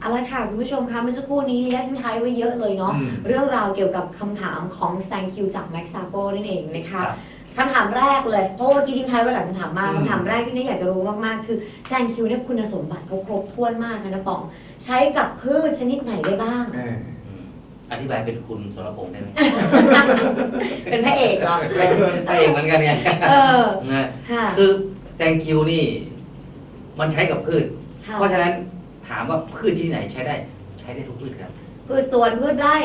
เอาละค่ะ คุณผู้ชมคะเมื่อสักครู่นี้ได้ทิ้งท้ายไว้เยอะเลยเนาะอืมเรื่องราวเกี่ยวกับคำถามของ thank you จาก Max s a p o นั่นเองนะคะครับคำถามแรกเลยเพราะว่าเมื่อกี้ทิ้งท้ายไว้หลายคำถามมากอืม คำถามแรกที่นี่อยากจะรู้มากๆคือ thank you เนี่ยคุณสมบัติเขาครบถ้วนมากค่ะนะป๋อง ใช้กับพืชชนิดไหนได้บ้าง เออ อืมอธิบายเป็นคุณสรพงษ์ได้ไหม เป็นพระเอกเหรอพระเอกเหมือนกันไงเออนะค่ะคือแซงคิวนี่ มันใช้กับพืช ค่ะเพราะฉะนั้น ถามว่าพืชชนิดไหนใช้ได้ ใช้ได้ทุกพืชครับ พืชสวนพืชไร่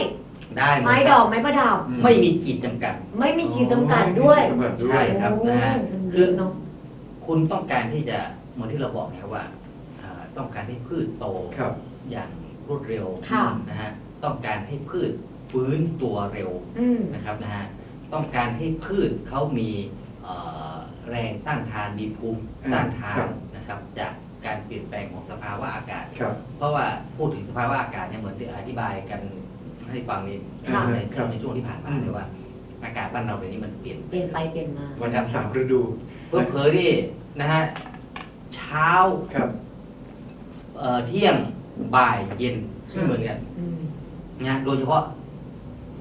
ได้หมดไม้คดรัอบกไม้ประดับ ไม่มีขีดจำกัด ไม่มีขีดจำกัดด้วยจำกัดด้วใช่ย ครับโอ้นะฮะมันคือดีเนาะคุณต้องการที่จะเหมือนที่เราบอกไงว่าอ่าต้องการให้พืชโตครับ อย่างรวดเร็วค่ะ นะฮะต้องการให้พืชฟื้นตัวเร็ว อืม นะครับนะฮะต้องการให้พืชเขามีเอ่อแรงต้านทานมีภูมิอ่าต้านทาครันบนะครับจาก การเปลี่ยนแปลงของสภาวะอากาศ ครับ เพราะว่าพูดถึงสภาวะอากาศเนี่ยเหมือนที่อธิบายกันให้ฟังในค่ะในครับในช่วงที่ผ่านมาอืมเลยว่า อากาศบ้านเราเดี๋ยวนี้มันเปลี่ยนเปลี่ยนไปเปลี่ยนมา วันทั้งสามฤดูเพิ่มเผยที่นะฮะเช้าครับ เอ่อเที่ยงบ่ายเย็นไม่เหมือนกัน อืมนะโดยเฉพาะ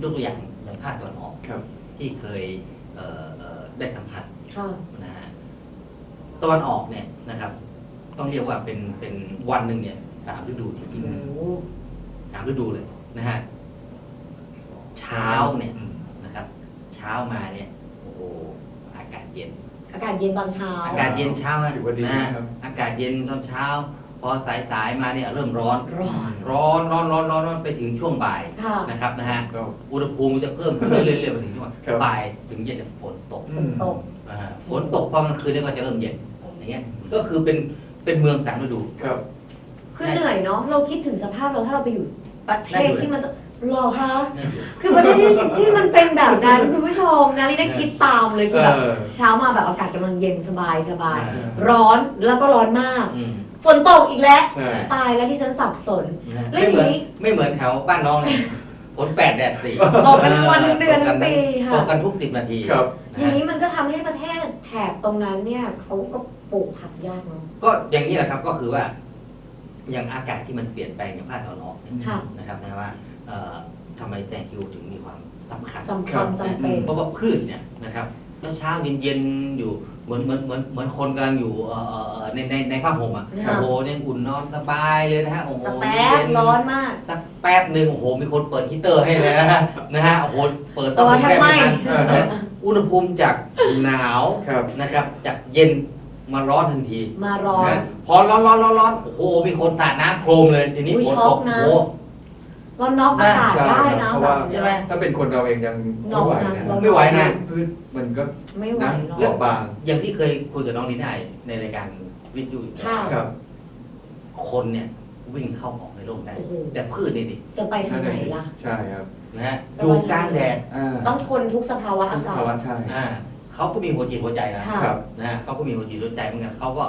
ยกตัวอย่างอย่างภาคตะวันออกครับ ที่เคยเอ่อเอ่อได้สัมผัสค่ะ นะฮะตะวันออกเนี่ยนะครับ ต้องเรียกว่าเป็นเป็นวันหนึ่งเนี่ยสามฤดูจริงโอ้โหๆสามฤดูเลยนะฮะเช้าเนี่ยอืมนะครับ เช้ามาเนี่ยโอ้โหอากาศเย็น อากาศเย็นตอนเช้า อากาศเย็นเช้านะถือว่าดีนะฮะนะครับอากาศเย็นตอนเช้า พอสายสายๆมาเนี่ยเริ่มร้อนร้อน ร้อนร้อนร้อนร้อนร้อนไปถึงช่วงบ่ายค่ะนะครับนะฮะก็อุณหภูมิมันจะเพิ่มขึ้นเรื่อยๆเรื่อยๆไปถึงช่วงครับบ่ายถึงเย็นเนี่ยฝนตกฝนตกอ่าฝนตกพอกลางคืนเนี่ยก็จะเริ่มเย็นอย่างเงี้ยก็คือเป็น เป็นเมืองสามฤดู ครับ คือเหนื่อยเนาะเราคิดถึงสภาพเราถ้าเราไปอยู่ประเทได้อยู่ศที่มันจะหรอคะนั่นอยู่คือประเทศที่ที่มันเป็นแบบนั้นคุณผู้ชมนะนี่ได้คิดตามเลยคือแบบเออเช้ามาแบบอากาศกำลังเย็นสบายสบาย ใช่ ร้อนแล้วก็ร้อนมาก อืมฝนตกอีกแล้ว ใช่ ตายแล้วที่ฉันสับสน นะแล้วไม่เหมือนทีนี้ ไม่เหมือนแถวบ้านน้องเลยฝ นแปดแดดสี่ตกกันทั้งวันทั้งเดือนทั้งปีตค่ะกกันทุกสิบนาทีครับ นะอย่างฮะนี้มันก็ทำให้ประเทศแถบตรงนั้นเนี่ยเขาก็ปลูกผักยากเนาะ ก็อย่างนี้แหละครับก็คือว่า อย่างอากาศที่มันเปลี่ยนแปลงอย่างภาคตะวันออกเนี่ยค่ะ นะครับนะว่าเอ่อทำไมแซงคิวถึงมีความสำคัญ สำคัญจำเป็น เพราะว่าพืชเนี่ยนะครับ เช้าเช้าเย็นเย็นๆอยู่เหมือนเหมือนเหมือนเหมือนคนกำลังอยู่เอ่อเอ่อเอ่อในในในผ้าห่มอะค่ะโอ้โหเนี่ยอุ่นนอนสบายเลยนะฮะโอ้โหสแป๊เย็บนๆร้อนมาก สักแป๊บหนึ่งโอ้โหมีคนเปิดฮีตเตอร์ให้เลยนะฮะนะฮะโอ้โหเปิดตัวแทบไหม้นะฮะอุณหภูมิจากหนาวครับนะครับจากเย็นมาร้อนทันที มาร้อนนะพอร้อนร้อนร้อนร้อนโอ้โหมีคนสาดน้ำโครมเลยทีนี้อุ๊ยฝนช็ตอกกนะโอ้ โหร้อนน็อกอากาศใช่ได้ครันะบเพราะแบว่าบใช่ไหมถ้าเป็นคนเราเองยังไม่ไหวนะเราไม่ไหวนะพืชมันก็ไม่ไหวนะเนาะเบาบางอย่างที่เคยคุยกับน้องลีน่าในรายการวิทยุค่ะครับ คนเนี่ยวิ่งเข้าออกในร่มได้โอ้โหแต่พืชนี่ดิจะไปทางไหนล่ะ ใช่ครับนะฮะจะอไปยู่กลางแดดอ่าต้องทนทุกสภาวะอาสกาศภาวะใช่อ่าเขาก็มีหัวจิตหัวใจนะค่ะครับนะฮะเขาก็มีหัวจิตหัวใจเหมือนกันเขาก็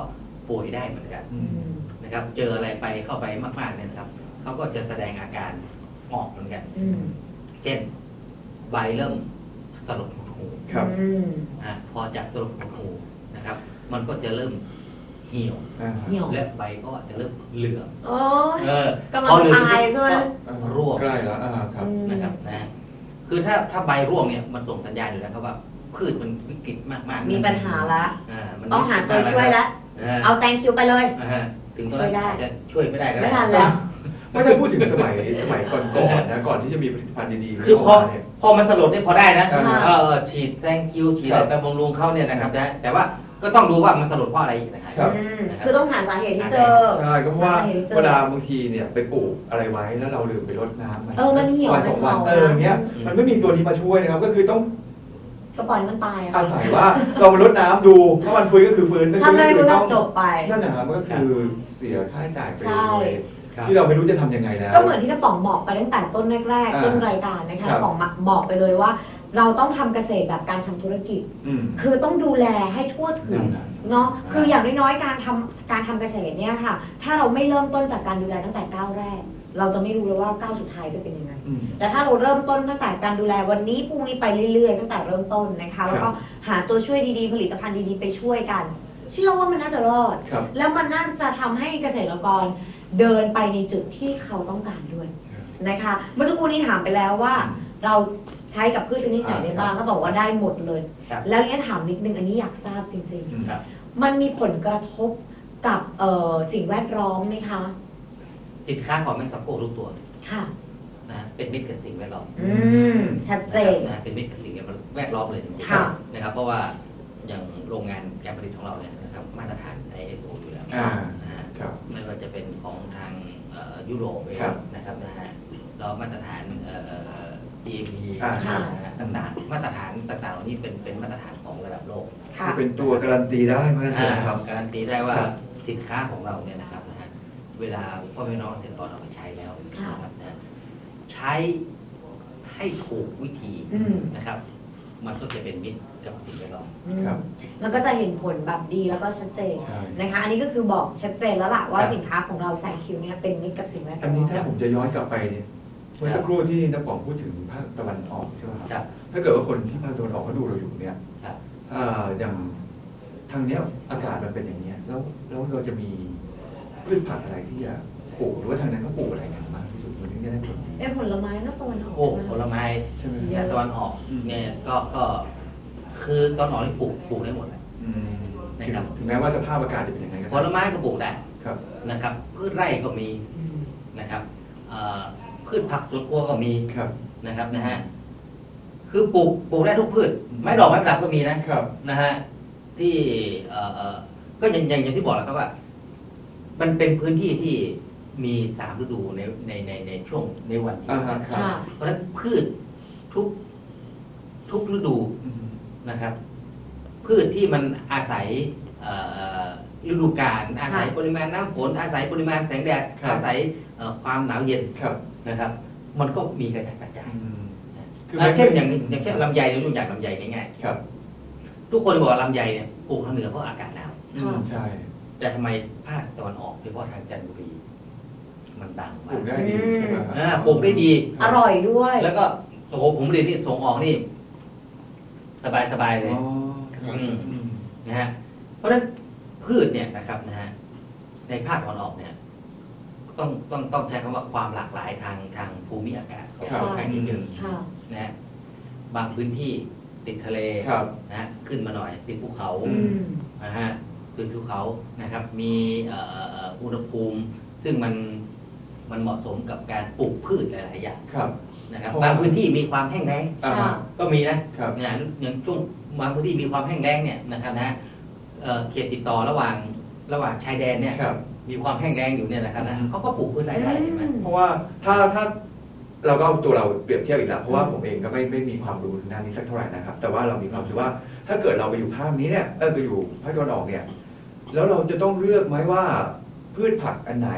ป่วยได้เหมือนกันอือืมมนะครับ เจออะไรไปเข้าไปมากๆเนี่ยนะครับเขาก็จะแสดงอาการออ กเหมือนกันอืมเช่น ใบเริ่มสลดหดหูครับอืมอะพอจากสลดหดหูนะครับ มันก็จะเริ่มเหี่ยวอ่าเหี่ยวและใบก็จะเริ่มเหลืองโอ้ยเออกำลังพอเหลืองตายใช่ไหมก็ร่วงใกล้แล้วอ่าครับอืมนะครับนะคือถ้าถ้าใบร่วงเนี่ยมันส่งสัญญาณอยู่แล้วครับว่าพืชมันวิกฤตมากๆ มีปัญหาละอ่ามันต้องหาตัวช่วยแล้วอ่าเอาแซงคิวไปเลยอ่าฮะถึงตอนช่วยได้นั้นอาจจะช่วยไม่ได้ก็ไม่ได้ทันแล้ว ไม่ถ้าพูดถึงสมัยสมัยก่อนๆนะก่อนที่จะมีผลิตภัณฑ์ดีๆคือพอกมาเนี่ย พอมันสลดเนี่ยพอได้นะอ่าเออเออฉีดแซงคิวฉีดครัอะไรบไปบำรุงเขาเนี่ยนะครับนะแต่ว่าก็ต้องดูว่ามันสลดเพราะอะไรอีกนะฮะครับอืมนะครับคือต้องหาสาเหตุที่เจอ ใช่ก็เพราะว่าสาเหตุที่เจอเวลาบางทีเนี่ยไปปลูกอะไรไว้แล้วเราลืมไปรดน้ำมันเออมันเหี่ยววันสองวันมันเผาเอออย่างเงี้ยอืมมันไม่มีตัวนี้มาช่วยนะครับ ก็คือต้องก็ปล่อยมันตายอะอาศัยว่าเรามารดน้ำดูถ้ามันฟื้นก็คือฟื้นไม่ทำฟื้นไมก็มันคือก็ต้องจบไป นั่นนะครับมันก็คือเสียค่าใช้จ่ายไปใช่ เลยครับ ที่เราไม่รู้จะทำยังไงแล้ว ก็เหมือนที่น้าป๋องบอกไปตั้งแต่ต้นแรกอ่าๆต้นรายการนะคะครับป๋องบอกไปเลยว่า เราต้องทำเกษตรแบบการทำธุรกิจอืมคือต้องดูแลให้ทั่วถึนั่งนน่ะสิเนาะคืออย่างน้อยๆการทำการทำเกษตรเนี่ยค่ะ ถ้าเราไม่เริ่มต้นจากการดูแลตั้งแต่ก้าวแรก เราจะไม่รู้เลยว่าก้าวสุดท้ายจะเป็นยังไงอืมแต่ถ้าเราเริ่มต้นตั้งแต่การดูแลวันนี้พรุ่งนี้ไปเรื่อยๆ ตั้งแต่เริ่มต้นนะคะแล้วก็หาตัวช่วยดีๆ ผลิตภัณฑ์ดีๆ ไปช่วยกัน เชื่อว่ามันน่าจะรอดครับแล้วมันน่าจะทำให้เกษตรกร เดินไปในจุดที่เขาต้องการด้วยนะคะ เมื่อสักครู่นี้ถามไปแล้วว่าเราใช้กับพืชชนิดไหนได้บ้างก็บอกว่าได้หมดเลย ครับ แล้วเนี่ยถามนิดนึงอันนี้อยากทราบจริงอืมครับ ๆ มันมีผลกระทบกับเอ่อสิ่งแวดล้อมไหมคะ สินค้าของแมงสับโกทุกตัวค่ะนะฮะเป็นมิตรกับสิ่งแวดล้อมอืม ชัดเจน นะฮะเป็นมิตรกับสิ่งแวดล้อมเลยทีเดียวค่ะ นะครับ เพราะว่าอย่างโรงงานการผลิตของเราเนี่ยนะครับมาตรฐาน ISO อยู่แล้วอ่านะฮะ ครับไม่ว่าจะเป็นของทางเอ่อยุโรปเองครับนะครับนะฮะเรามาตรฐานเอ่อเอ่อ GMP อ่านะฮะต่างๆ มาตรฐานต่างๆเหล่านี้เป็นเป็นมาตรฐานของระดับโลกค่ะคือเป็นตัวการันตีได้เหมือนกันเถอะนะครับการันตีได้ว่าครับสินค้าของเราเนี่ยนะครับนะฮะเวลาพ่อแม่น้องเกษตรกรเอาไปใช้แล้วนะครับนะฮะใช้ให้ถูกวิธีอืมนะครับ มันก็จะเป็นมิตร กับสิ่งแวดล้อม อืมครับ มันก็จะเห็นผลแบบดีแล้วก็ชัดเจนใช่ นะคะ อันนี้ก็คือบอกชัดเจนแล้วล่ะว่าครับ สินค้าของเราแซงคิวเนี่ยเป็นมิตรกับสิ่งแวดอัล้นอนี้ม ถ้าผมจะย้อนกลับไปเนี่ยเมื่อสักครู่ที่นักบอกพูดถึงภาคตะวันออกใช่ไหมครับครับถ้าเกิดว่าคนที่ภาคตะวันออกเขาดูเราอยู่เนี่ยครับอ่าอย่างทางเนี้ยอากาศมันเป็นอย่างเนี้ยแล้วแล้วเราจะมีพืชผักอะไรที่จะปลูกหรือว่าทางนั้นเขาปลูกอะไรกันมากที่สุดมันถึงจะได้ผลดีเป็นผลไม้นอกตะวันออกโอ้ใช่ผไหมลไม้ใช่ไหมเยเนี่ยอะตะวันออกอืมเนี่ยก็ก็ คือตอนออกนี่ปลูกปลูกได้หมดเลย อืมนะครับ ถึงแม้ว่าสภาพอากาศจะเป็นยังไงก็ผลไม้ก็ปลูกได้ครับ นะครับพืชไร่ก็มีอืมนะครับเอ่อพืชผักสวนครัวก็มีครับ นะครับนะฮะคือปลูกปลูกได้ทุกพืชไม้ดอกไม้ประดับก็มีนะ ครับ นะฮะที่เอ่อเอ่อก็อย่างอย่างอย่างที่บอกแล้วครับว่า มันเป็นพื้นที่ที่มีสามฤดูในในในในช่วงในวันที่อ่าฮะครับ ค่ะ เพราะฉะนั้นพืชทุกทุกฤดูอืม นะครับ พืชที่มันอาศัยเอ่อฤดูกาลอาศัยปริมาณน้ำฝนอาศัยปริมาณแสงแดดครับอาศัยเอ่อความหนาวเย็นครับนะครับ มันก็มีกระจายกระจายอืมคืออ่าไม่เช่นอย่างอย่างเช่นลำไยเราดูอย่างลำไยง่ายครับๆทุกคนบอกว่าลำไยเนี่ยปลูกทางเหนือเพราะอากาศหนาวอืมใช่แต่ทำไมภาคตะวันออกโดยเฉพาะทางจันทบุรีมันดังปมาลูกกได้ดีใช่ไหมครับอ่าปลูกได้ดี อร่อยด้วย แล้วก็โอ้โหผมเรียนที่ส่งออกนี่ สบายสบายๆเลยอ๋อครับอืมอืมนะฮะเพราะฉะนั้นพืชเนี่ยนะครับนะฮะในภาคตะวันออกเนี่ย ต้องต้องต้องใช้คำว่าความหลากหลายทางทางภูมิอากาศของครับค่อนข้างที่เยอะค่ะนะฮะบางพื้นที่ติดทะเลครับนะฮะขึ้นมาหน่อย ติดภูเขาอือืมนะฮะติดภูเขานะครับ มีเอ่อเอ่อเอ่ออุณหภูมิ ซึ่งมันมันเหมาะสมกับการปลูกพืชหลาย ๆ อย่างครับ นะครับเพราะว่าบางพื้นที่มีความแห้งแล้งอ่าฮะ ก็มีนะครับเนี่ยอย่างช่วงบางพื้นที่มีความแห้งแล้งเนี่ยนะครับนะฮะเอ่อเขตติดต่อระหว่างระหว่างชายแดนเนี่ยครับ มีความแห้งแล้งอยู่เนี่ยนะครับนะอืมเขาก็ปลูกพืชไร่ได้เห็นไหม เพราะว่าถ้าถ้าเราก็เอาตัวเราเปรียบเทียบอีกแล้วเพราะว่าผมเองก็ไม่ไม่มีความรู้ด้านนี้สักเท่าไหร่นะครับ แต่ว่าเรามีความรู้สึกว่าถ้าเกิดเราไปอยู่ภาคนี้เนี่ยเออไปอยู่ภาคตะวันออกเนี่ย แล้วเราจะต้องเลือกไหมว่าพืชผักอันไหน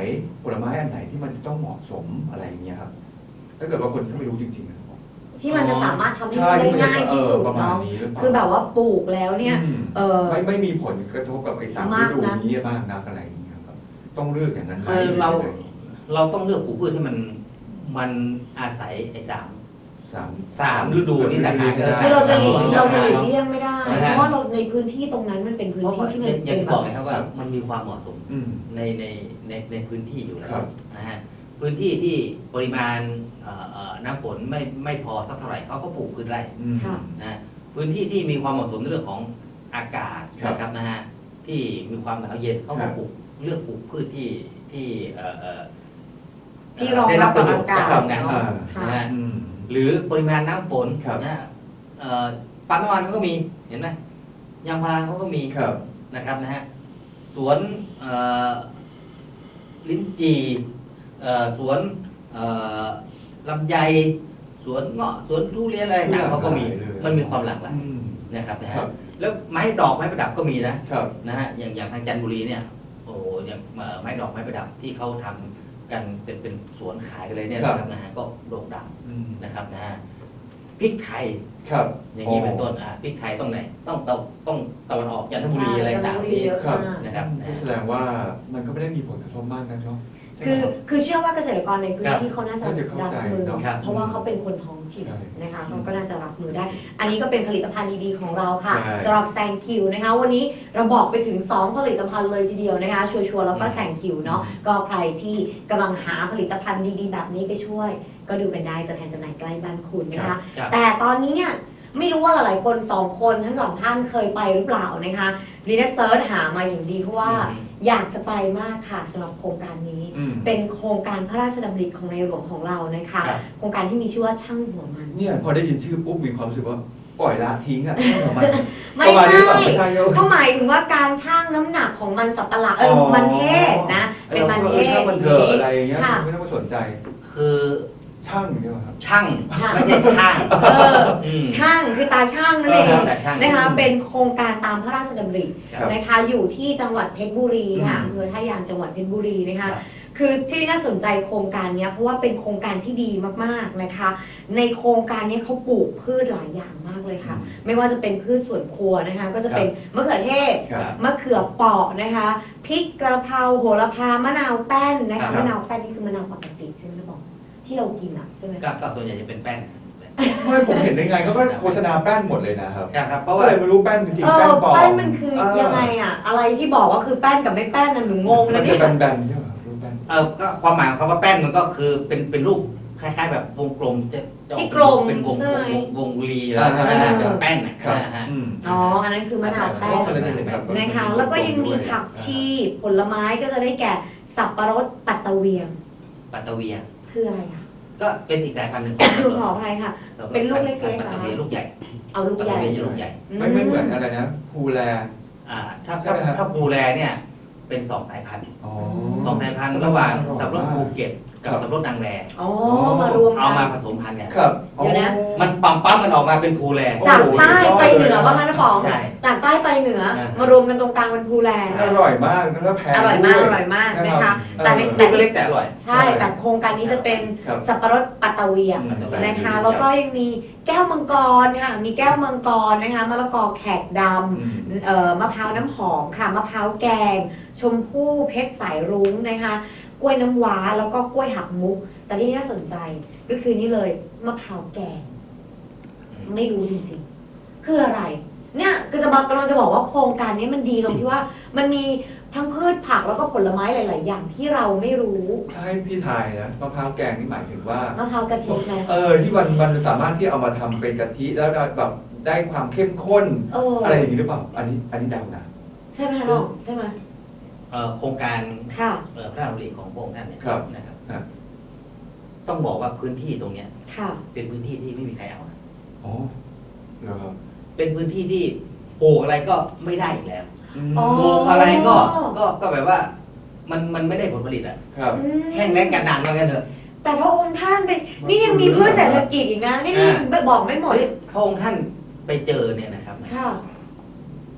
ผลไม้อันไหนที่มันจะต้องเหมาะสมอะไรอย่างเงี้ยครับ ถ้าเกิดว่าคนที่ไม่รู้จริงๆนะครับที่มันจะสามารถทำให้ใช่ได้ที่มันจะง่ายที่สุดเออประมาณเนาะนี้หรือเปล่าคือแบบว่าปลูกแล้วเนี่ยอืมเออ ไม่ไม่มีผลกระทบกับไอ้สามมากฤดูนะ นี้มากนักอะไรอย่างเงี้ยครับต้องเลือกอย่างนั้นไหมคือเราหอยังไงเราต้องเลือกปลูกพืชที่มันมันอาศัยไอ้สาม สามสามฤดูนี่ต่างหากคือเราจะหลีกได้เราจะหลีกเลี่ยงไม่ได้นะฮะเพราะว่าเราในพื้นที่ตรงนั้นมันเป็นพื้นเพราะที่ว่าที่อมันย่างเป็นที่แบบอบกนะครับว่ามันมีความเหมาะสมอืม ในในในในพื้นที่อยู่แล้วครับ นะฮะ พื้นที่ที่ปริมาณเอ่อเอ่อน้ำฝนไม่ไม่พอสักเท่าไหร่เขาก็ปลูกพืชไร่อืมค่ะนะฮะพื้นที่ที่มีความเหมาะสมในเรื่องของอากาศครับนะครับนะฮะที่มีความหนาวเย็นเขาครัก็บปลูกเลือกปลูกพืชที่ที่เอ่อเอ่อที่รองได้รัรับบกัปบระโยอาชน์กาศจากนั้นเนาะอ่าค่ะนะฮะอืมหรือปริมาณน้ำฝนครับนะฮะเอ่อปั๊มน้ำมันเขาก็มีเห็นไหมยางพาราเขาก็มีครับนะครับนะฮะสวนเอ่อลิ้นจี่เอ่อ สวนเอ่อลำไยสวนเงาะสวนทุเรียนอะไรต่างๆเขาก็มีหลากหลายเลยมันมีความหลากหลายอืมนะครับนะครัฮะบแล้วไม้ดอกไม้ประดับก็มีนะครับนะฮะอย่างอย่างทางจันทบุรีเนี่ยโอ้โหอย่างเอ่อไม้ดอกไม้ประดับที่เขาทำกันเป็นเป็นสวนขายกันเลยเนี่ยครับนะครับนะฮะก็โด่งดังอืมนะครับนะฮะพริกไทยครับ อย่างนี้เป็นต้นอะพริกไทยต้องไหนต้องต้องต้องตะวันออกจันทบุรีอะไรจันทต่างบุๆรีนี่เยอะครับมากนะครับก็แสดงว่ามันก็ไม่ได้มีผลกระทบมากนะเนาะ ใช่คือไหมรับ คือเชื่อว่าเกษตรกรในพื้นครับที่เขาน่าจะน่าจะเข้ารับใจมือเนอะครับเพราะว่าเขาเป็นคนท้องถิ่นใช่นะคะเขาก็น่าจะรับมือได้ อันนี้ก็เป็นผลิตภัณฑ์ดีๆของเราค่ะใช่ สำหรับแซงคิวนะคะ วันนี้เราบอกไปถึง 2 ผลิตภัณฑ์เลยทีเดียวนะคะ ชัวร์ๆแล้วก็แซงคิวเนาะก็ใครที่กำลังหาผลิตภัณฑ์ดีๆ แบบนี้ไปช่วย ก็ดูกันได้ตัวแทนจำหน่ายใกล้บ้านคุณนะคะ ครับ แต่ตอนนี้เนี่ยไม่รู้ว่าหลายๆคนสองคนทั้งสองท่านเคยไปหรือเปล่านะคะลีน่าเซิร์ชหามาอย่างดีเพราะว่า อืม อยากจะไปมากค่ะสำหรับโครงการนี้ อืม เป็นโครงการพระราชดำริของในหลวงของเรานะคะ ครับ โครงการที่มีชื่อว่าช่างหัวมัน เนี่ยพอได้ยินชื่อปุ๊บมีความรู้สึกว่าปล่อยละทิ้งอะของมันไม่ประมาณนี้ใช่หรือเปล่าไม่ใช่เยอะเขาหมายถึงว่าการช่างน้ำหนักของมันสับปะหลังเอออ๋อ มันเทศนะ เป็นมันเทศช่างอมันย่างเถอะนี้อะไรอย่างเงี้ยค่ะ ไม่ต้องมาสนใจ คือ ช่างเนี่ยครับ ช่างค่ะ ไม่ใช่ช่างเอออืม ช่างคือตาช่างนั่นเองเออแต่ช่างนะคะเป็นโครงการตามพระราชดำริครับ นะคะอยู่ที่จังหวัดเพชรบุรีค่ะอืม อำเภอท่ายางจังหวัดเพชรบุรีนะครัคะ บ คือที่น่าสนใจโครงการเนี้ยเพราะว่าเป็นโครงการที่ดีมากๆนะคะ ในโครงการเนี้ยเขาปลูกพืชหลายอย่างมากเลยค่ะ ไม่ว่าจะเป็นพืชสวนครัวนะคะ ก็จะเป็นมะเขือเทศ ครับ มะเขือเปราะนะคะพริกกระเพราโหระพามะนาวแป้นนะครัคะบ มะนาวแป้นนี่คือมะนาวปกติใช่ไหมนะบอก ที่เรากินอะใช่ไหมก็ก็ส่วนใหญ่จะเป็นแป้นไม่ผมเห็นได้ไงเขาก็โฆษณาแป้นหมดเลยนะครับใช่ครับเพก็ราะว่า เลยไม่รู้แป้นจริงเอๆแป้อนปลอมแป้นมันคือเออยังไงอะ อะไรที่บอกว่าคือแป้นกับไม่แป้นน่ะหนูงงมันะนเนี่จะยแบนๆใช่ไหมครับรูปแป้นเออก็ความหมายของคำว่าแป้นมันก็คือเป็นเป็นรูปคล้ายๆ แบบวงกลมจะจะออที่เป็นกลมเป็นวงใช่ไหม วงวงรีแล้วนะฮะเป็นแป้นนะครับ นะฮะ อืม อ๋ออันนั้นคือมะนาวแป้ก็นมันเลยจะเห็นแบบนะคะแล้วก็ยังมีผักชีผลไม้ก็จะได้แก่สับปะรดปัตตะเวียงปัตตะเวีย คืออะไรอะก็เป็นอีกสายพันธุ์หนึ่งคือขออภัยค่ะ เป็นลูกเล็กๆปัตตะเวียเหรอลูกใหญ่เอาลูกปัตใหตะญ่เวียจะลูกใหญ่ไม่ไม่เหมือนอะไรนะภูแล อ่าถ้าใช่ถ้าไหมฮะถ้าภูแลเนี่ยเป็นสองสายพันธุ์อ๋อ สองสายพันธุ์ระหว่างสับปะรดอ๋อภูเก็ต กับครับสับปะรดนางแรอ๋อมารวมเอากัมานผสมพันธุ์กันครับเดี๋ยวนะ มันปั๊มปั๊มกันออกมาเป็นภูแล จากใต้ไปเหนือว่างั้นนะป๋องใช่จากใต้ไปเหนืออ่ามมารวมกันตรงกลางเป็นภูแลอร่อยมากแล้วแพงอร่อยมากด้อวร่อยมากนะครัคะบแต่ในเออแต่ลูกเล็กแต่อร่อย ใช่แต่โครงการนี้จะเป็นครับ สับปะรดปัตตะเวียงอืมนะคะแล้วก็ยังมีแก้วมังกรค่ะมีแก้วมังกรนะคะมะละกอแขกดอืมำเอ่อมะพร้าวน้ำหอมค่ะมะพร้าวแกง ชมพู่เพชรสายรุ้งนะคะ กล้วยน้ำว้าแล้วก็กล้วยหักมุก แต่ที่น่าสนใจก็คือนี่เลยมะพร้าวแกง ไม่รู้จริงๆ คืออะไร เนี่ยก็จะบอกกำลังจะบอกว่าโครงการนี้มันดีตรงที่ว่า มันมีทั้งพืชผักแล้วก็ผลไม้หลาย ๆ อย่างที่เราไม่รู้ถ้าให้พี่ทายนะมะพร้าวแกงนี่หมายถึงว่ามะพร้าวกะทิไงเออที่มันมันสามารถที่เอามาทำเป็นกะทิแล้วแบบได้ความเข้มข้น เอออะไรอย่างนี้หรือเปล่า อันนี้อันนี้เดานะ ใช่ไหมคะน้องใช่ไหมเอ่อ โครงการค่ะ เอ่อพระราชดำริของพระองค์ท่านเนี่ยครับ นะครับครับ ต้องบอกว่าพื้นที่ตรงเนี้ย ค่ะ เป็นพื้นที่ที่ไม่มีใครเอานะอ๋อเหรอครับเป็นพื้นที่ที่ปลูกอะไรก็ไม่ได้อีกแล้วอ๋อ ปลูกอะไรก็ก็ก็แบบว่า มันมันไม่ได้ผลผลิตอะครับ อืมแห้งแล้งกันดานว่ากันเถอะ แต่พระองค์ท่านเป็นนี่ยังมีพืชเศรษฐกิจอีกนะ นี่นี่บอกไม่หมด เฮ้ยพระองค์ท่านไปเจอเนี่ยนะครับนะค่ะ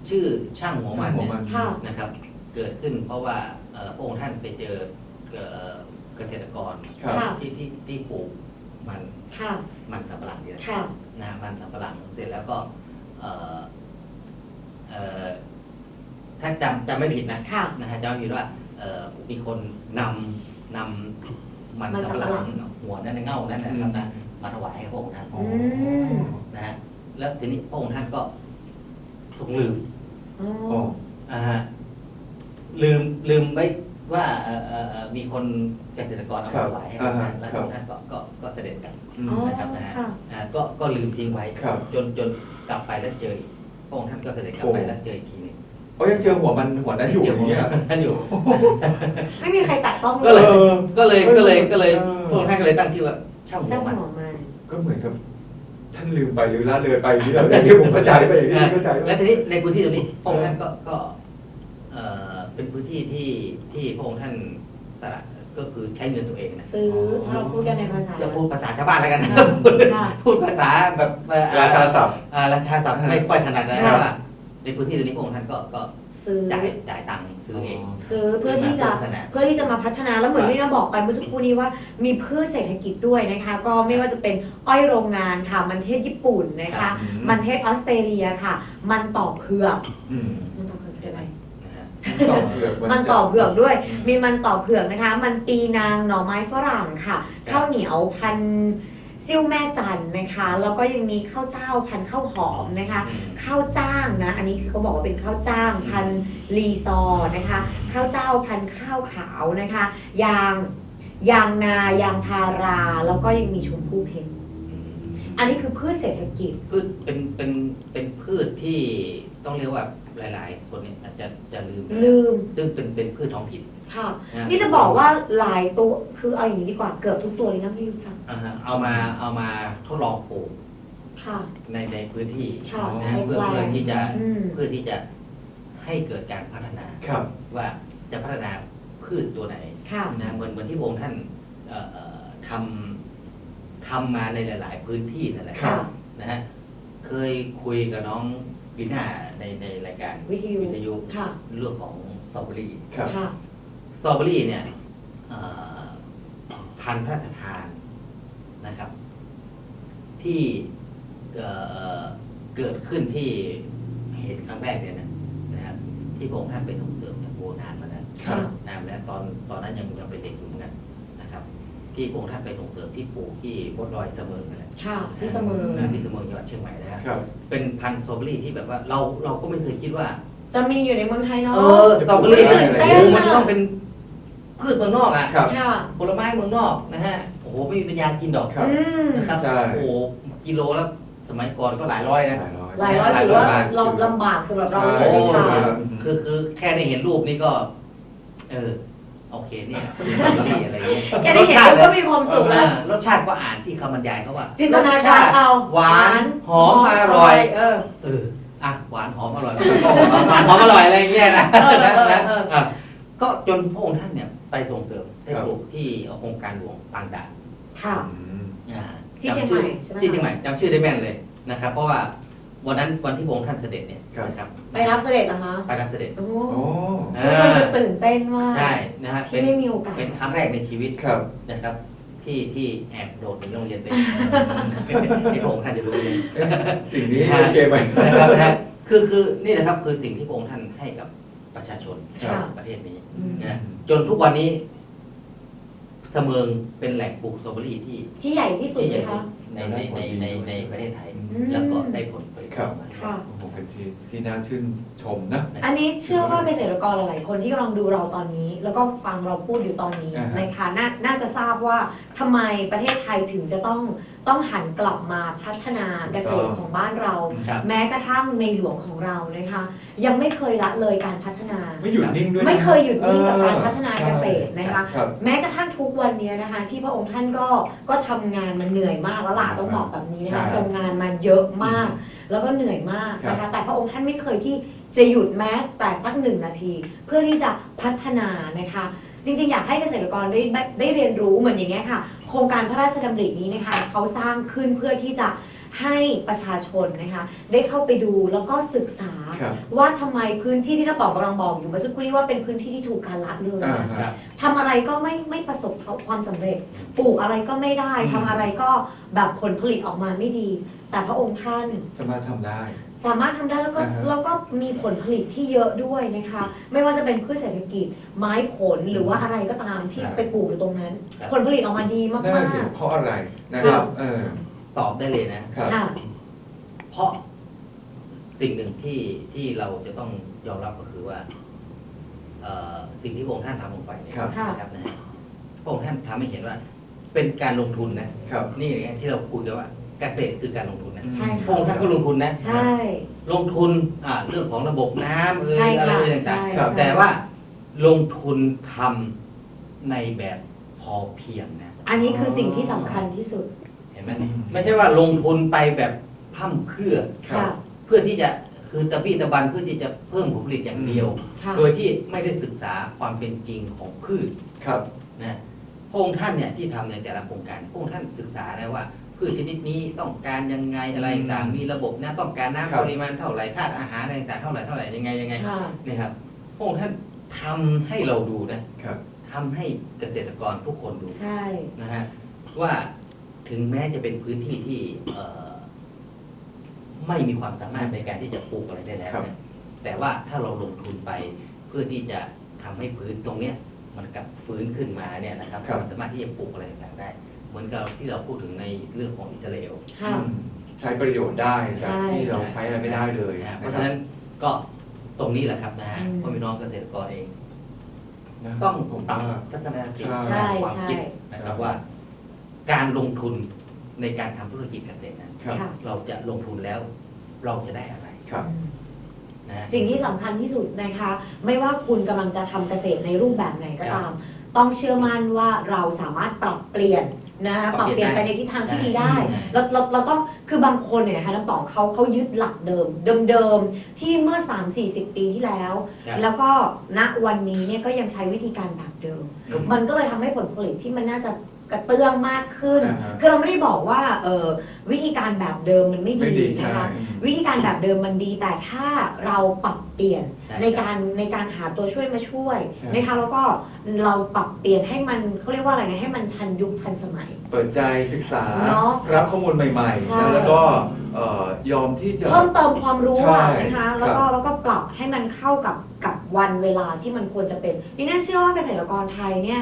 ชื่อช่างหัวมันช่างหัวเนี่ยมันค่ะ นะครับ เกิดขึ้น เพราะว่าเอ่อพระองค์ท่านไปเจอเอ่อเกษตรกรครับค่ะที่ที่ที่ปลูกมันค่ะมันสำปะหลังเนี่ยค่ะนะมันสำปะหลังเสร็จแล้วก็เอ่อเอ่อถ้าจำจำไม่ผิดนะค่ะนะฮะจำไม่ผิดว่าเอ่อมีคนนำนำมันมันสำปะหลัสำปะหลังงหัวนั่นนะเง่านั่นนะครับนะมาถวายให้พระองค์ท่านอ๋อมนะฮะแล้วทีนี้พระองค์ท่านก็ทรงลืมอ๋ออ๋ออ่าฮะ ลืมลืมไว้ว่าเอ่อเอ่อเอ่อมีคนเกษตรกรเอามาถวายให้พระองค์ท่านแล้วพระองค์ท่านก็ก็ก็เสด็จกลับอืมอ๋อนะครับนะฮะค่ะ อ่าก็ก็ลืมทิ้งไว้ครับ จนจนกลับไปแล้วเจออีกพระองค์ท่านก็เสด็จกลับไปแล้วเจออีกทีหนึงโอ้ยังเจอหัวมันหัวนั้นอยู่เจออย่างเงี้ยท่านอยู่ ไม่มีใครแตะต้องก็เลย ออ ก็เลยก็เลยก็เลยเออ พระองค์ท่านก็เลยตั้งชื่อว่าช่างหัช่าวงมัน หัวมัน ก็เหมือนกับ ท่านลืมไปหรือละเลยไปอย่างนี้แหละอย่างที่ผมเข้าใจไปอย่างที่พี่เข้าใจ และว่าทีนี้ในพื้นที่ตรงนี้พระองค์ท่านก็ก็เอ่อ เป็นพื้นที่ที่ที่พระองค์ท่านสละก็คือใช้เงินตัวเองนะซื้อถ้าเราพูดกันในภาษา จะพูดภาษาชาวบ้านแล้วกันนะค่ะพูดค่ะ พูดภาษาแบบเอ่อราชาศัพท์ อ่าราชาศัพท์ไม่ค่อยถนัดนะคครัรับบว่า ในพื้นที่ตรงนี้พระองค์ท่านก็ก็ซื้อ จ่ายจ่ายตังค์ซื้อเองซื้อเพื่อที่จะขนาดเพื่อที่จะมาพัฒนาแล้วเหมือนที่เราบอกไปเมื่อสักครู่นี้ว่ามีพืชเศรษฐกิจด้วยนะคะ ก็ไม่ว่าจะเป็นอ้อยโรงงานค่ะมันเทศญี่ปุ่นนะคะอืมมันเทศออสเตรเลียค่ะ มันต่อเผือก อืมมัน ต่อเผือกคืออะไรนะฮะต่อเผือกมันต่อเผือกด้วยอืมมีมันต่อเผือกนะคะ มันปีนางหน่อไม้ฝรั่งค่ะ ข้าวเหนียวพันซิ่วแม่จันนะคะ แล้วก็ยังมีข้าวเจ้าพันข้าวหอมนะคะอืมข้าวจ้างนะ อันนี้คือเขาบอกว่าเป็นข้าวจ้างพันลีซอร์นะคะ ข้าวเจ้าพันข้าวขาวนะคะ ยางยางนายางพารา แล้วก็ยังมีชมพู่เพชร อันนี้คือพืชเศรษฐกิจ พืชเป็นเป็นเป็นพืชที่ต้องเรียกว่าหลาย ๆ คนเนี่ยอาจจะจะลืมไปลืม ซึ่งเป็นเป็นพืชท้องถิ่นค่ะนะนี่จะบอกว่าหลายตัวคือเอาอย่างนี้ดีกว่าเกือบทุกตัวเลยนะพี่รู้จักอ่าฮะเอามาเอามาทดลองปลูกค่ะ ในในพื้นที่ค่ะนะในเพื่อแปลง เพื่อที่จะอืม เพื่อที่จะให้เกิดการพัฒนาครับ ว่าจะพัฒนาพืชตัวไหนค่ะ นะเหมือนเหมือนที่พระองค์ท่านเอ่อเอ่อทำ ทำมาในหลาย ๆ พื้นที่นั่นแหละค่ะนะฮะเคยคุยกับน้องวิน่าในในรายการวิทยุวิทยุค่ะเรื่องของสตรอเบอรี่ครับค่ะสตรอเบอรี่เนี่ยเอ่อพันธุ์พระราชทานนะครับ ที่เอ่อเกิดขึ้นที่เห็นครั้งแรกเนี่ยนะนะครับที่พระองค์ท่านไปส่งเสริมเนี่ยโบนานมาแล้วครับนานมาแล้วตอนตอนนั้นยังยังเป็นเด็กอยู่เหมือนกันนะครับ ที่พระองค์ท่านไปส่งเสริมที่ปลูกที่บดดอยเสมิงนั่นแหละค่ะที่เสมอนะที่เสมิงจังหวัดเชียงใหม่นะครับ ครับ เป็นพันธุ์สตรอเบอรี่ที่แบบว่าเราเราก็ไม่เคยคิดว่า จะมีอยู่ในเมืองไทยเนาะ เออสตรอเบอรี่เนี่ยตื่นเต้นโอ้โหมันอะต้องเป็นพืชเมืองนอกอะครับ ค่ะ ผลไม้เมืองนอกนะฮะโอ้โหไม่มีปัญญากินดอกครับ อืม นะครับใช่ โอ้โหกิโลแล้วสมัยก่อนก็หลายร้อยนะ หลายร้อยหลายร้อยหลายถือว่าร้อยบาทเราลำบากสำหรับเราใช่ใช่ไหมโอ้คะครับคือคือแค่ได้เห็นรูปนี่ก็ เออ โอเคเนี่ยสตรอเบอรี่อะไรเงี้ยแค่ได้เห็นรสชาติก็มีความสุขแล้วอ่ารสชาติก็อ่านที่คำบรรยายเขาว่าจินตนาสการชติเอาหวานหอมอร่อย เออเอออะหวานหอมอร่อยก็หวานหอมอร่อยอะไรเงี้ยนะเออนะเออนะเอออะก็จนพระองค์ท่านเนี่ยไปส่งเสริมให้ครับปลูกที่โครงการหลวงปางด่านค่ะอืมอ่าที่เชียงจำชื่อใหม่ใช่ไหมคะที่เชียงใหม่จำชื่อได้แม่นเลยนะครับ เพราะว่า วันนั้นวันที่พระองค์ท่านเสด็จเนี่ยครับ นะครับไปรับเสด็จเหรอคะไปรับเสด็จ โอ้โอ้ทุกคนจะตื่นเต้นมากใช่นะฮะที่เป็นได้มีโอกาสเป็นครั้งแรกในชีวิตครับ นะครับ ที่ที่แอบโดดหนีโรงเรียนไป ที่พระองค์ท่านจะรู้เลย สิ่งนี้โอเคไหม นะครับนะฮะคือคือนี่นะครับคือสิ่งที่พระองค์ท่านให้กับประชาชนครับประเทศนี้อืม นะจนทุกวันนี้เสมิงเป็นแหล่งปลูกสตรอเบอรี่ที่ที่ใหญ่ที่สุดที่ใหเลญ่ยสุคะ ดในในในในในประเทศไทย อืม แล้วก็ได้ผลผลิตครับออกมา ค่ะ โอ้โหเป็นที่ที่น่าชื่นชมนะ อันนี้เชื่อว่าเกษตรกรหลาย ๆ คนที่กำลังดูเราตอนนี้ แล้วก็ฟังเราพูดอยู่ตอนนี้อ่าฮะนะคะนาน่าจะทราบว่าทำไมประเทศไทยถึงจะต้อง ต้องหันกลับมาพัฒนาเกษตรของบ้านเรา ครับแม้กระทั่งในหลวงของเรานะคะ ยังไม่เคยละเลยการพัฒนา ไม่หยุดนิ่งด้วยนะ ไม่เคยหยุดนิ่งกับการออพัฒนาเกษตรนะคะ ครับ แม้กระทั่งทุกวันนี้นะคะ ที่พระองค์ท่านก็ก็ทำงานมันเหนื่อยมากแล้วล่ะต้องบอกแบบนี้นะคะใช่ทรงงานมาเยอะมาก แล้วก็เหนื่อยมากนะครัคะบ แต่พระองค์ท่านไม่เคยที่จะหยุดแม้แต่สักหนึ่งนาที เพื่อที่จะพัฒนานะคะ จริงๆ อยากให้เกษตรกรได้ได้ได้เรียนรู้เหมือนอย่างเงี้ยค่ะ โครงการพระราชดำรินี้นะคะเขาสร้างขึ้นเพื่อที่จะให้ประชาชนนะคะได้เข้าไปดูแล้วก็ศึกษา ครับ ว่าทำไมพื้นที่ที่น้าป๋องกำลังบอกอยู่เมื่อสักครู่นี้ว่าเป็นพื้นที่ที่ถูกการละเลยอ่านะฮะ ทำอะไรก็ไม่ไม่ประสบความสำเร็จ ปลูกอะไรก็ไม่ได้อืมทำอะไรก็แบบผลผลิตออกมาไม่ดี แต่พระองค์ท่าน จะมาทำได้ สามารถทำได้แล้วก็อ่าฮะ แล้วก็มีผลผลิตที่เยอะด้วยนะคะ ไม่ว่าจะเป็นพืชเศรษฐกิจ ไม้ผลหรือว่าอะไรก็ตามที่ครับไปปลูกอยู่ตรงนั้น ครับ ผลผลิตออกมาดีมานั่นน่ะสิก เพราะอะไรนะครับ เออตอบได้เลยนะ ครับๆค่ะ เพราะสิ่งหนึ่งที่ที่เราจะต้องยอมรับก็คือว่าเอ่อสิ่งที่พระองค์ท่านทำลงไปเนี่ยครับ นะครับนะฮะพระองค์ท่านทำให้เห็นว่า เป็นการลงทุนนะครับ นี่ไงที่เราคุยกันว่า เกษตรคือการลงทุนนะใช่พระองค์ท่านก็ลงทุนนะใช่ ลงทุนอ่าเรื่องของระบบน้ำเอ่ยใช่อะไรค่ะเอ่ยใช่ต่างครับๆแต่ว่าลงทุนทำในแบบพอเพียงนะ อันนี้คือสิ่งที่สำคัญที่สุด เห็นไหมไม่ใช่ว่าลงทุนไปแบบพร่ำเพรื่อ ครับ ค่ะ เพื่อที่จะคือตะบี้ตะบันเพื่อที่จะเพิ่มผลผลิตอย่างเดียว ค่ะ โดยที่ไม่ได้ศึกษาความเป็นจริงของพืชครับ นะพระองค์ท่านเนี่ยที่ทำในแต่ละโครงการพระองค์ท่านศึกษานะว่า พืชชนิดนี้ต้องการยังไงอะไรต่างๆมีระบบนะต้องการน้ำปริมาณเท่าไหร่ธาตุอาหารอะไรต่างๆเท่าไหร่เท่าไหร่ยังไงยังไงค่ะนี่ครับพระองค์ท่านทำให้เราดูนะครับ ทำให้เกษตรกรทุกคนดู ใช่ นะฮะว่าถึงแม้จะเป็นพื้นที่ที่เอ่อไม่มีความสามารถในการที่จะปลูกอะไรได้แล้วครับ เนี่ยแต่ว่าถ้าเราลงทุนไปเพื่อพื่อที่จะทำให้พื้นตรงเนี้ยมันกลับฟื้นขึ้นมาเนี่ยนะครับครับ มันสามารถที่จะปลูกอะไรต่างๆได้ เหมือนกับที่เราพูดถึงในเรื่องของอิสราเอลค่ะอืมใช้ประโยชน์ได้จากใช่ ที่เราใช้อะไรไม่ได้เลยนะเพนะราะครัฉะบนั้นก็ตรงนี้แหละครับนะฮะอืม พ่อพี่น้องเกษตรกรเอง นะ ต้องผมปรับว่าทัศนคติใช่ ความคิดใช่นะครับใช่ ว่า การลงทุนในการทำธุรกิจเกษตรนั้น ครับ ค่ะ เราจะลงทุนแล้วเราจะได้อะไรครับ นะฮะ สิ่งที่สำคัญที่สุดนะคะ ไม่ว่าคุณกำลังจะทำเกษตรในรูปแบบไหนก็ตาม ต้องเชื่อมั่นว่าเราสามารถปรับเปลี่ยนนะคะปรับเปลี่ยนไปในทิศทางที่ดีได้เราเราเราต้องคือบางคนเนี่ยนะคะน้ำป๋องเขาเขายึดหลักเดิม เดิมๆที่เมื่อ 3 4 0 ปีที่แล้ว ครับแล้วก็ณวันนี้เนี่ยก็ยังใช้วิธีการแบบเดิมอืมมันก็เลยทำให้ผลผลิตที่มันน่าจะ กระเตื้องมากขึ้น อ่าฮะ คือเราไม่ได้บอกว่าเออวิธีการแบบเดิมมันไม่ไม่ดีดีใช่นะคะ วิธีการแบบเดิมมันดีแต่ถ้าเราปรับเปลี่ยนใช่ในการในการหาตัวช่วยมาช่วยใช่ นะคะแล้วก็เราปรับเปลี่ยนให้มันเขาเรียกว่าอะไรนะให้มันทันยุคทันสมัย เปิดใจศึกษา เนอะรับข้อมูลใหม่ใช่ ๆนะแล้วก็เอ่อยอมที่จะ เพิ่มเติมความรู้ใช่อะนะคะ แล้วก็ครับแล้วก็ปรับให้มันเข้ากับกับวันเวลาที่มันควรจะเป็นนี่น่าเชื่อว่าเกษตรกรไทยเนี่ย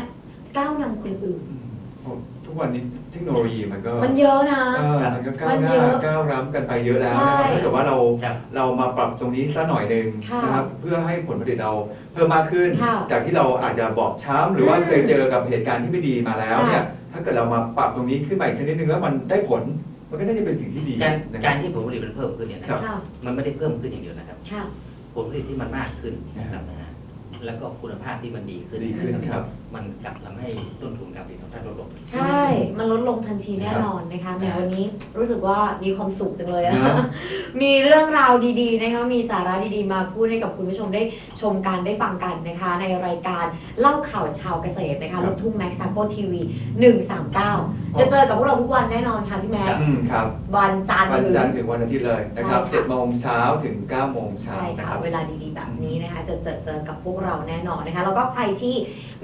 ก้าวนำคนอื่น อืม ผมทุกวันนี้เทคโนโลยีมันก็มันเยอะนะ เออมันก็ก้ามัวนหน้าเยอะก้าวร้ำกันไปเยอะแล้วใช่นะครับถ้าเกิดว่าเราครับ เรามาปรับตรงนี้สักหน่อยหนึ่งค่ะนะครับเพื่อให้ผลผลิตเราเพิ่มมากขึ้น ค่ะจากที่เราอาจจะบอบช้ำหรือว่าอืมเคยเจอกับเหตุการณ์ที่ไม่ดีมาแล้วเนี่ยค่ะถ้าเกิดเรามาปรับตรงนี้ขึ้นมาอีกสักนิดนึงแล้วมันได้ผลมันก็น่าจะเป็นสิ่งที่ดีการนะคการับรที่ผลผลิตมันเพิ่มขึ้นเนี่ยนะครับค่ะมันไม่ได้เพิ่มขึ้นอย่างเดียวนะครับ ค่ะผลผลิตที่มันมากขึ้นนะครับนะฮะแล้วก็คุณภาพที่มันดีขึ้นดีขึ้นครับมันกลับทำให้ต้นทุนการผลิตของท่านลดลง ใช่ มันลดลงทันทีแน่นอนนะคะแหมครับวันนี้รู้สึกว่ามีความสุขจังเลยอะนะมีเรื่องราวดีๆนะคะ มีสาระดีๆมาพูดให้กับคุณผู้ชมได้ชมกันได้ฟังกันนะคะ ในรายการเล่าข่าวชาวเกษตรนะคะลูกทุ่งแม็กซ์ซัโกทีวี139 จะเจอกับพวกเราทุกวันแน่นอนค่ะพี่แม็กซ์อืมครับวันจันทร์วันถึง จันทร์ถึงวันอาทิตย์เลยนะครับใช่ค่ะเจ็ดโมงเช้าถึงเก้าโมงเช้าใช่นะค่ะครับ เวลาดีๆแบบนี้นะคะ จะเจอเจอกับพวกเราแน่นอนนะคะ แล้วก็ใครที่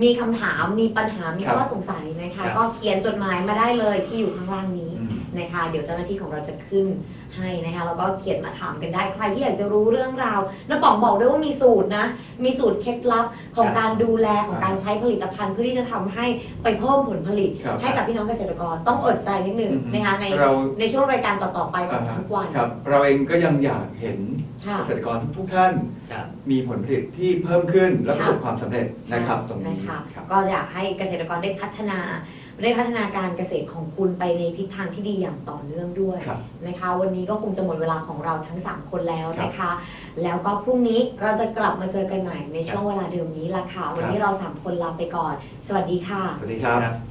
มีคำถามมีปัญหามีครับข้อสงสัยนะคะ ครับก็เขียนจดหมายมาได้เลยที่อยู่ข้างล่างนี้อืม นะคะ เดี๋ยวเจ้าหน้าที่ของเราจะขึ้น ให้นะคะแล้วก็เขียนมาถามกันได้ใครที่อยากจะรู้เรื่องราวน้าป๋องบอกด้วยว่ามีสูตรนะ มีสูตรเคล็ดลับของครับการดูแลของการใช้ผลิตภัณฑ์เพื่อที่จะทำให้ไปเพิ่มผลผลิต ครับให้กับพี่น้องเกษตรกรต้องอดใจนิดหนึ่งอืมนะคะในเรา ในช่วงรายการต่อๆไปของอ่าฮะทุกวันครับเราเองก็ยังอยากเห็นค่ะ เกษตรกรทุกๆท่านครับ มีผลผลิตที่เพิ่มขึ้นและประสบค่ะความสำเร็จนะครับตรงนี้นะคะครับ ก็อยากให้เกษตรกรได้พัฒนาได้พัฒนาการเกษตรของคุณไปในทิศทางที่ดีอย่างต่อเนื่องด้วยครับนะคะ วันนี้ก็คงจะหมดเวลาของเราทั้ง 3 คนแล้วนะคะ แล้วก็พรุ่งนี้เราจะกลับมาเจอกันใหม่ในช่วงเวลาเดิมนี้ละค่ะ วันนี้เรา 3 คนลาไปก่อน สวัสดีค่ะ สวัสดีครับครับ